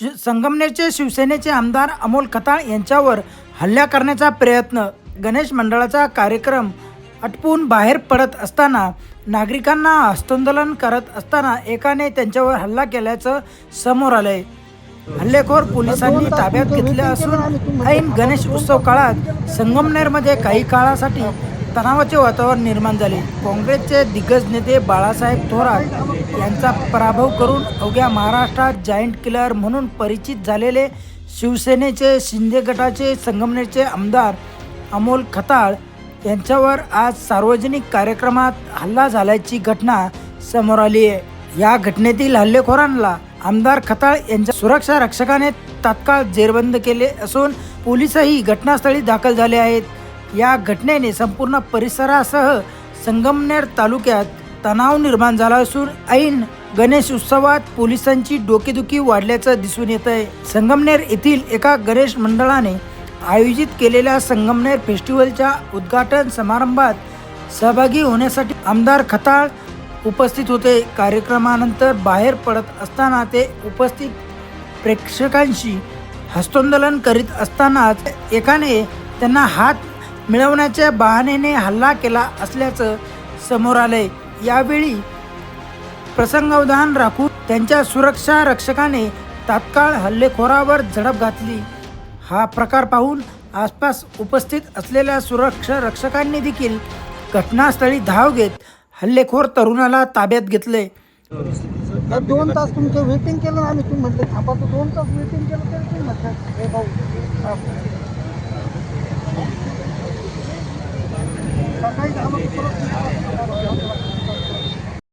संगमनेरचे शिवसेनेचे आमदार अमोल खताळ यांच्यावर हल्ला करण्याचा प्रयत्न. गणेश मंडळाचा कार्यक्रम अटपून बाहेर पडत असताना नागरिकांना हस्तांदोलन करत असताना एकाने त्यांच्यावर हल्ला केल्याचं समोर आलंय. हल्लेखोर पोलिसांनी ताब्यात घेतले असून ऐन गणेश उत्सव काळात संगमनेरमध्ये काही काळासाठी तणावाचे वातावरण निर्माण झाले. काँग्रेसचे दिग्गज नेते बाळासाहेब थोरात यांचा पराभव करून अवघ्या महाराष्ट्रात जायंट किलर म्हणून परिचित झालेले शिवसेनेचे शिंदे गटाचे संगमनेरचे आमदार अमोल खताळ यांच्यावर आज सार्वजनिक कार्यक्रमात हल्ला झाल्याची घटना समोर आली आहे. या घटनेतील हल्लेखोरांना आमदार खताळ यांच्या सुरक्षा रक्षकाने तात्काळ जेरबंद केले असून पोलिसही घटनास्थळी दाखल झाले आहेत. या घटनेने संपूर्ण परिसरासह संगमनेर तालुक्यात तणाव निर्माण झाला असून ऐन गणेश उत्सवात पोलिसांची डोकेदुखी वाढल्याचं दिसून येत आहे. संगमनेर येथील एका गणेश मंडळाने आयोजित केलेल्या संगमनेर फेस्टिवलच्या उद्घाटन समारंभात सहभागी होण्यासाठी आमदार खताळ उपस्थित होते. कार्यक्रमानंतर बाहेर पडत असताना ते उपस्थित प्रेक्षकांशी हस्तोंदोलन करीत असतानाच एकाने त्यांना हात मिळवण्याच्या बहाण्याने हल्ला केला असल्याचं समोर आलंय. यावेळी प्रसंगावधान राखून त्यांच्या सुरक्षा रक्षकाने तात्काळ हल्लेखोरावर झडप घातली. हा प्रकार पाहून आसपास उपस्थित असलेल्या सुरक्षा रक्षकांनी देखील घटनास्थळी धाव घेत हल्लेखोर तरुणाला ताब्यात घेतले दोन तास तुमचं वेटिंग केलं आम्ही. तुम्ही म्हटलं थांबा तर दोन तास वेटिंग केलं तरी तुम्ही म्हटलं हे भाऊ Saya gak.